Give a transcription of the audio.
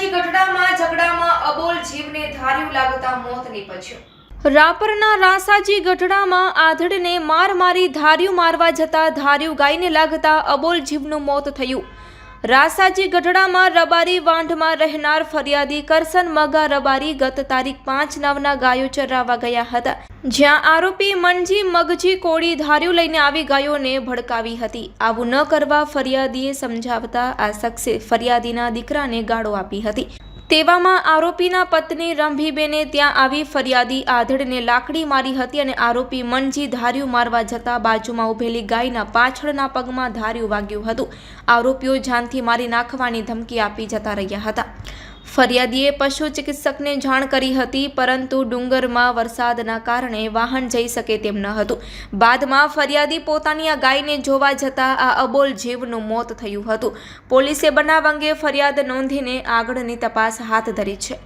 અંબાજી ગઢડામાં ઝઘડામાં અબોલ જીવને ધાર્યું લાગતા મોત નીપજ્યું. રાપરના રાસાજી ગઢડામાં આધડને માર મારી ધાર્યું મારવા જતા ધાર્યું ગાયને લાગતા અબોલ જીવનું મોત થયું. રાસાજી ગઢડામાં રબારી વાંઢમાં રહેનાર ફરિયાદી કરસન મગા રબારી ગત તારીખ પાંચ નવના ગાયો ચરાવવા ગયા હતા, જ્યાં આરોપી મનજી મગજી કોળી ધાર્યું લઈને આવી ગાયોને ભડકાવી હતી. આવું ન કરવા ફરિયાદીએ સમજાવતા આ શખ્સે ફરિયાદીના દીકરાને ગાળો આપી હતી. તેવામાં આરોપીના પત્ની રંભીબેને ત્યાં આવી ફરિયાદી આધડને લાકડી મારી હતી અને આરોપી મનજી ધાર્યું મારવા જતા બાજુમાં ઊભેલી ગાયના પાછળના પગમાં ધાર્યું વાગ્યું હતું. આરોપીઓ જાનથી મારી નાખવાની ધમકી આપી જતા રહ્યા હતા. ફરિયાદીએ પશુ ચિકિત્સકને જાણ કરી હતી, પરંતુ ડુંગરમાં વરસાદના કારણે વાહન જઈ શકે તેમ ન હતું. બાદમાં ફરિયાદી પોતાની આ ગાયને જોવા જતાં આ અબોલ જીવનું મોત થયું હતું. પોલીસે બનાવ અંગે ફરિયાદ નોંધીને આગળની તપાસ હાથ ધરી છે.